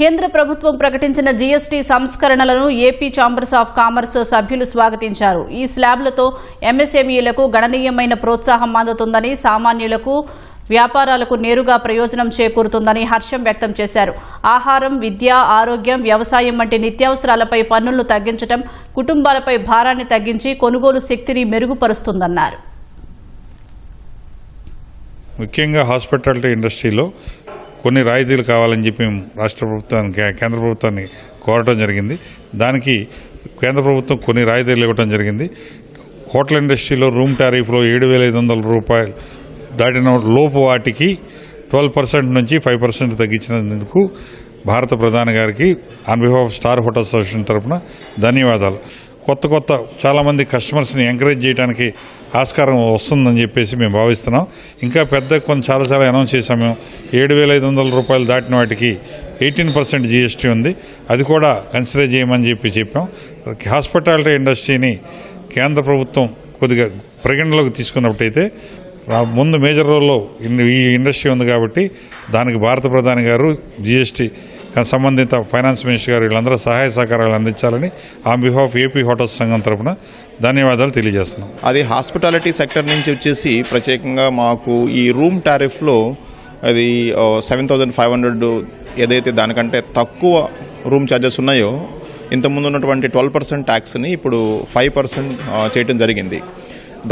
కేంద్ర ప్రభుత్వం ప్రకటించిన జీఎస్టీ సంస్కరణలను ఏపీ ఛాంబర్స్ ఆఫ్ కామర్స్ సభ్యులు స్వాగతించారు. ఈ స్లాబ్లతో ఎంఎస్ఎంఈలకు గణనీయమైన ప్రోత్సాహం అందుతుందని సామాన్యులకు వ్యాపారాలకు నేరుగా ప్రయోజనం చేకూరుతుందని హర్షం వ్యక్తం చేశారు. ఆహారం విద్య ఆరోగ్యం వ్యవసాయం వంటి నిత్యావసరాలపై పన్నులను తగ్గించడం కుటుంబాలపై భారాన్ని తగ్గించి కొనుగోలు శక్తిని మెరుగుపరుస్తుందన్నారు. ముఖ్యంగా హాస్పిటాలిటీ ఇండస్ట్రీలో కొన్ని రాయితీలు కావాలని చెప్పి మేము రాష్ట్ర ప్రభుత్వానికి కేంద్ర ప్రభుత్వాన్ని కోరటం జరిగింది. దానికి కేంద్ర ప్రభుత్వం కొన్ని రాయితీలు ఇవ్వటం జరిగింది. హోటల్ ఇండస్ట్రీలో రూమ్ టారిఫ్లో ఏడు వేల ఐదు వందల రూపాయలు దాటిన లోపు వాటికి ట్వెల్వ్ పర్సెంట్ నుంచి ఫైవ్ పర్సెంట్ తగ్గించినందుకు భారత ప్రధాని గారికి on behalf of star hotel association తరఫున ధన్యవాదాలు. కొత్త కొత్త చాలామంది కస్టమర్స్ని ఎంకరేజ్ చేయడానికి ఆస్కారం వస్తుందని చెప్పేసి మేము భావిస్తున్నాం. ఇంకా పెద్ద కొన్ని చాలా చాలా అనౌన్స్ చేసాము ఏడు వేల ఐదు వందల రూపాయలు దాటిన వాటికి ఎయిటీన్ పర్సెంట్ జీఎస్టీ ఉంది. అది కూడా కన్సిడర్ చేయమని చెప్పి చెప్పాం. హాస్పిటాలిటీ ఇండస్ట్రీని కేంద్ర ప్రభుత్వం కొద్దిగా పరిగణలోకి తీసుకున్నప్పుడైతే ముందు మేజర్ రోల్లో ఈ ఇండస్ట్రీ ఉంది కాబట్టి దానికి భారత ప్రధాని గారు జీఎస్టీ సంబంధిత ఫైనాన్స్ మినిస్టర్ గారు వీళ్ళందరూ సహాయ సహకారాలు అందించాలని ఆన్ బిహాఫ్ ఏపీ హోటల్స్ సంఘం తరపున ధన్యవాదాలు తెలియజేస్తున్నాం. అది హాస్పిటాలిటీ సెక్టర్ నుంచి వచ్చేసి ప్రత్యేకంగా మాకు ఈ రూమ్ టారిఫ్లో అది సెవెన్ థౌజండ్ ఫైవ్ హండ్రెడ్ ఏదైతే దానికంటే తక్కువ రూమ్ ఛార్జెస్ ఉన్నాయో ఇంతకుముందు ఉన్నటువంటి ట్వెల్వ్ పర్సెంట్ ట్యాక్స్ని ఇప్పుడు ఫైవ్ పర్సెంట్ చేయడం జరిగింది.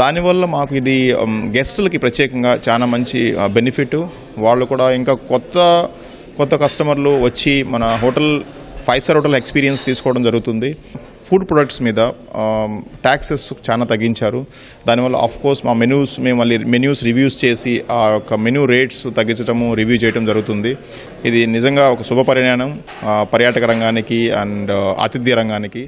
దానివల్ల మాకు ఇది గెస్టులకి ప్రత్యేకంగా చాలా మంచి బెనిఫిట్ వాళ్ళు కూడా ఇంకా కొత్త కొత్త కస్టమర్లు వచ్చి మన hotel five star hotel experience తీసుకోవడం జరుగుతుంది. ఫుడ్ ప్రొడక్ట్స్ మీద ట్యాక్సెస్ చాలా తగ్గించారు. దానివల్ల ఆఫ్ కోర్స్ మా మెనూస్ మేము మళ్ళీ మెన్యూస్ రివ్యూస్ చేసి ఆ యొక్క మెనూ రేట్స్ తగ్గించడము రివ్యూ చేయడం జరుగుతుంది. ఇది నిజంగా ఒక శుభ పరిణామం పర్యాటక రంగానికి అండ్ ఆతిథ్య రంగానికి.